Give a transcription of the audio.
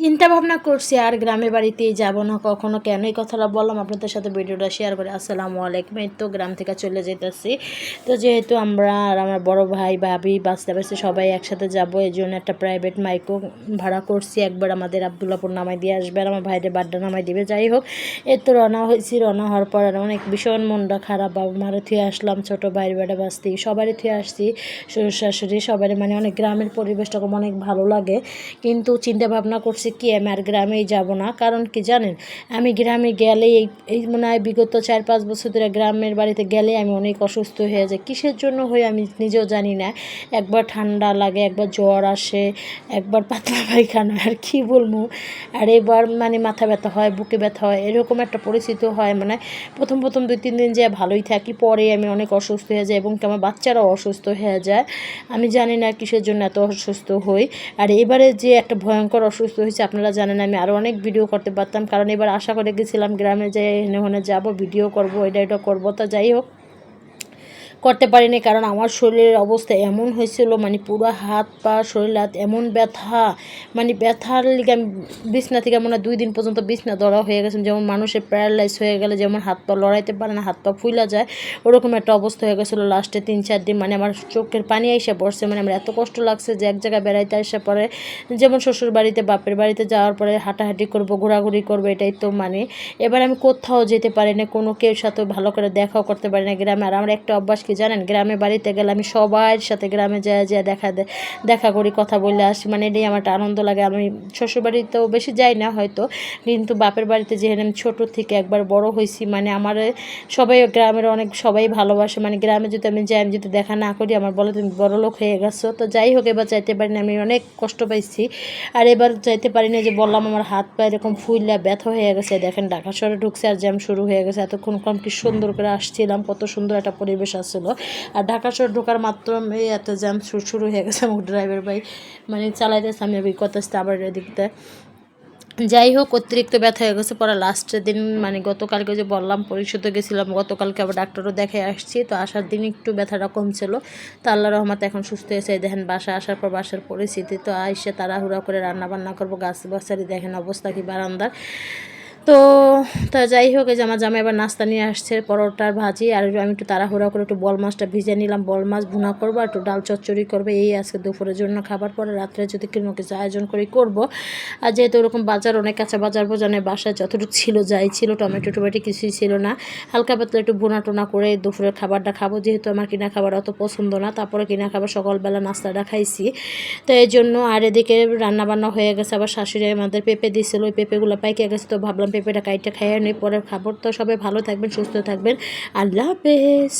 চিন্তা ভাবনা করছি আর গ্রামে বাড়িতে যাব না, কখনো কেন? এই কথাটা বললাম আপনাদের সাথে, ভিডিওটা শেয়ার করে, আসসালামু আলাইকুম। এই তো গ্রাম থেকে চলে যেতেছি। তো যেহেতু আমরা আর আমার বড় ভাই ভাবি বাঁচতে বাঁচতে সবাই একসাথে যাব, এই জন্য একটা প্রাইভেট মাইকও ভাড়া করছি। একবার আমাদের আবদুল্লাপুর নামাই দিয়ে আসবে আর আমার ভাইদের বাড্ডা নামাই দিবে। যাই হোক, এই তো রওনা হয়েছি। রওনা হওয়ার পর আর অনেক ভীষণ মনটা খারাপ। বাবা মারে থুয়ে আসলাম, ছোটো ভাইয়ের বেড়া বাঁচতে সবারই থুয়ে আসছি। শ্বশুর শাশুড়ি সবারই মানে অনেক গ্রামের পরিবেশটা অনেক ভালো লাগে। কিন্তু চিন্তা ভাবনা করছি কি আমি আর গ্রামেই যাব না। কারণ কি জানেন, আমি গ্রামে গেলে এই এই মনে হয় বিগত চার পাঁচ বছর ধরে গ্রামের বাড়িতে গেলে আমি অনেক অসুস্থ হয়ে যাই। কিসের জন্য হয়ে আমি নিজেও জানি না। একবার ঠান্ডা লাগে, একবার জ্বর আসে, একবার পাতলা পায়খানা, আর কি বলব? আর এবার মানে মাথা ব্যথা হয়, বুকে ব্যথা হয়, এরকম একটা পরিস্থিতি হয় মানে প্রথম প্রথম দুই তিন দিন যে ভালোই থাকি, পরে আমি অনেক অসুস্থ হয়ে যাই এবং আমার বাচ্চারাও অসুস্থ হয়ে যায়। আমি জানি না কিসের জন্য এত অসুস্থ হই। আর এবারে যে একটা ভয়ঙ্কর অসুস্থ আপনারা জানেন, আমি আরও অনেক ভিডিও করতে পারতাম। কারণ এবার আশা করে গেছিলাম গ্রামে যেয়ে এনে ওখানে যাব ভিডিও করব, এটা এটা করব। তো যাই হোক করতে পারিনি, কারণ আমার শরীরের অবস্থা এমন হয়েছিল মানে পুরো হাত পা, শরীর হাত এমন ব্যথা মানে ব্যথার লিগে আমি বিছনা থেকে মনে দুই দিন পর্যন্ত বিছনা ধরা হয়ে গেছে। যেমন মানুষের প্যারালাইজ হয়ে গেলে যেমন হাত পা লড়াইতে পারে না, হাত পা ফুলা যায়, ওরকম একটা অবস্থা হয়ে গেছিল লাস্টে তিন চার দিন। মানে আমার চোখের পানি এসে পড়ছে মানে আমার এত কষ্ট লাগছে যে এক জায়গায় বেড়াইতে এসে পরে যেমন শ্বশুর বাড়িতে বাপের বাড়িতে যাওয়ার পরে হাঁটাহাঁটি করব, ঘোরাঘুরি করব, এটাই তো মানে। এবার আমি কোথাও যেতে পারি না কোনো কেউ সাথে ভালো করে দেখাও করতে পারি না গ্রামে। আর আমার একটা অভ্যাস কি জানেন? গ্রামে বাড়িতে গেলে আমি সবার সাথে গ্রামে যায় যায় দেখা দেখা করি, কথা বলে আসি। মানে এটাই আমার একটা আনন্দ লাগে। আমি শ্বশুর বাড়িতেও বেশি যাই না হয়তো, কিন্তু বাপের বাড়িতে যেহেতু আমি ছোটো থেকে একবার বড় হয়েছি মানে আমার সবাই গ্রামের অনেক, সবাই ভালোবাসে। মানে গ্রামে যদি আমি যাই, আমি যদি দেখা না করি, আমার বলে তুমি বড় লোক হয়ে গেছো। তো যাই হোক, এবার যাইতে পারি না আমি অনেক কষ্ট পাইছি। আর এবার যাইতে পারি না যে বললাম, আমার হাত পা এরকম ফুললা ব্যথা হয়ে গেছে। দেখেন, ঢাকা শহরে ঢুকছে আর জ্যাম শুরু হয়ে গেছে। এতক্ষণ কম কি সুন্দর করে আসছিলাম। কত সুন্দর একটা পরিবেশ আসছিল আর ঢাকা শহর ঢোকার মাত্র, এই এত জ্যাম শুরু শুরু হয়ে গেছে, আমার ড্রাইভার ভাই মানে চালাইতেছে, আমি অভিজ্ঞতা আসতে আবার এদিকতে। যাই হোক, অতিরিক্ত ব্যথা হয়ে গেছে, পরে লাস্টের দিন মানে গতকালকে যে বললাম পরিশোধে গেছিলাম, গতকালকে আবার ডাক্তারও দেখে আসছি, তো আসার দিন একটু ব্যথাটা কমছিল। তো আল্লাহ রহমত এখন সুস্থ হয়েছে দেখেন বাসা আসার পর বাসার পরিস্থিতি, তো আইসে তাড়াহুড়া করে রান্না বান্না করব গাছ বাসারি দেখেন অবস্থা কি বারান্দার। তো, তা যাই হোক, এই যে আমার জামাই এবার নাস্তা নিয়ে আসছে, পরোটার ভাজি, আর আমি একটু তাড়াহুড়া করে একটু বল মাছটা ভিজে নিলাম, বল মাছ ভুনা করব, আর একটু ডাল চচ্চড়ি করবে, এই আজকে দুপুরের জন্য খাবার পরে রাত্রে যদি কোনো কিছু আয়োজন করি করব। আর যেহেতু ওরকম বাজার, অনেক কাঁচা বাজার বোঝানে বাসায় যতটুকু ছিল যাই ছিল, টমেটো টমেটো কিছুই ছিল না। হালকা পাতলা একটু ভুনা টোনা করে দুপুরের খাবারটা খাব, যেহেতু আমার কিনা খাবার অত পছন্দ না, তারপরে কিনা খাবার সকালবেলা নাস্তাটা খাইছি। তো এই জন্য, আর এদিকে রান্না বান্না হয়ে গেছে, আবার শাশুড়ি আমাদের পেঁপে দিয়েছিল ওই পেঁপেগুলো পাইকে গেছে, তো ভাবলাম পেঁপেটা কাইটটা খাইয়ে নিই পরে খাবার তো সবাই ভালো থাকবেন সুস্থ থাকবেন। আল্লাহ হাফেজ।